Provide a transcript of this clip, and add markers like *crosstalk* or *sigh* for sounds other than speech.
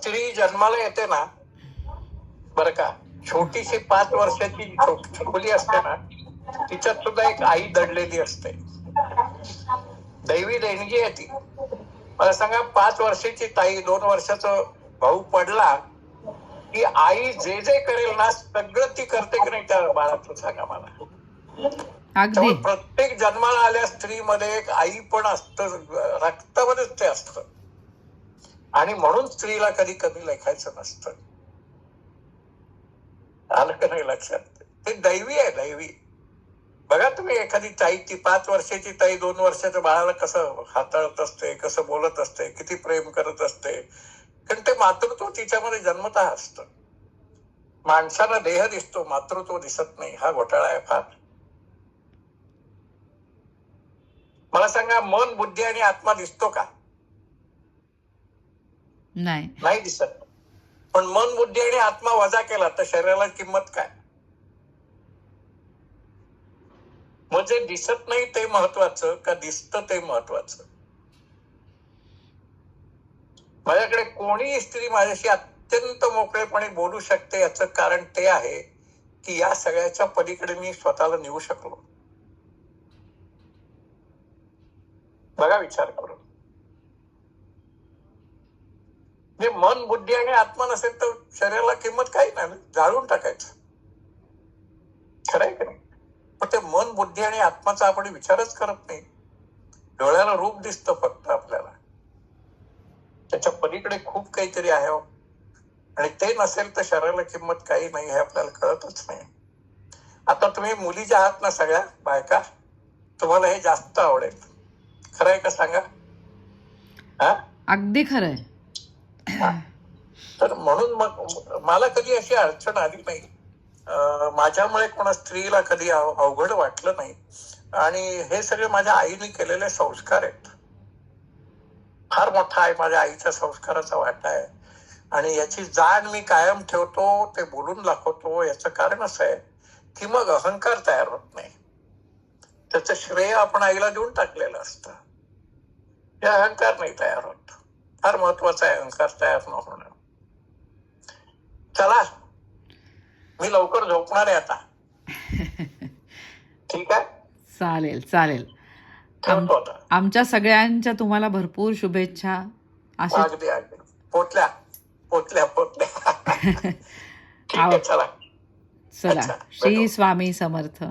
स्त्री जन्माला येते ना बर का छोटीशी पाच वर्षाची छोली असते ना तिच्यात सुद्धा एक आई दडलेली असते. दैवी देणगी आहे ती. मला सांगा पाच वर्षाची ताई दोन वर्षाचा भाऊ पडला की आई जे जे करेल ना सगळं ती करते की नाही त्या बाळाचं सांगा मला. प्रत्येक जन्माला आल्या स्त्रीमध्ये एक आई पण असत रक्तामध्येच ते असतं. आणि म्हणून स्त्रीला कधी कमी लेखायचं नसतं. आलं का नाही लक्षात? ते दैवी आहे दैवी. बघा तुम्ही एखादी ताई ती पाच वर्षाची ताई दोन वर्षाच्या बाळाला कसं हाताळत असते कसं बोलत असते किती प्रेम करत असते. कारण ते मातृत्व तिच्यामध्ये जन्मतः असतं. माणसाला देह दिसतो मातृत्व दिसत नाही. हा घोटाळा आहे फार. मला सांगा मन बुद्धी आणि आत्मा दिसतो का? नाही. नाही दिसत. पण मन बुद्धी आणि आत्मा वजा केला तर शरीराला किंमत काय? मग जे दिसत नाही ते महत्वाचं का दिसत ते महत्वाचं? माझ्याकडे कोणी स्त्री माझ्याशी अत्यंत मोकळेपणे बोलू शकते याचं कारण ते आहे की या सगळ्याच्या पलीकडे मी स्वतःला नेऊ शकलो. बघा विचार करून. म्हणजे मन बुद्धी आणि आत्मा नसेल तर शरीराला किंमत काही नाही. जाळून टाकायचं. खरंय का नाही? पण ते मन बुद्धी आणि आत्माचा आपण विचारच करत नाही. डोळ्याला रूप दिसतं फक्त आपल्याला. त्याच्या पलीकडे खूप काहीतरी आहे हो. आणि ते नसेल तर शरीराला किंमत काही नाही हे आपल्याला कळतच नाही. आता तुम्ही मुली ज्या आहात ना सगळ्या बायका? तुम्हाला हे जास्त आवडेल. खरंय का सांगा? हा? अगदी खरंय. तर म्हणून मग मला कधी अशी अडचण आली नाही. माझ्यामुळे कोणा स्त्रीला कधी अवघड वाटलं नाही. आणि हे सगळे माझ्या आईने केलेले संस्कार आहेत. फार मोठा आहे माझ्या आईच्या संस्काराचा वाटा आहे. आणि याची जाण मी कायम ठेवतो ते बोलून दाखवतो याचं कारण असं आहे की मग अहंकार तयार होत नाही. त्याचं श्रेय आपण आईला देऊन टाकलेलं असतं. हे अहंकार नाही तयार होत. फार महत्त्वाचा आहे अहंकार तयार न होणं. चला मी लवकर झोपणार आहे आता. *laughs* ठीक आहे? चालेल चालेल. आमच्या सगळ्यांच्या तुम्हाला भरपूर शुभेच्छा पोचल्या पोचल्या *laughs* चला. चला. श्री. स्वामी समर्थ.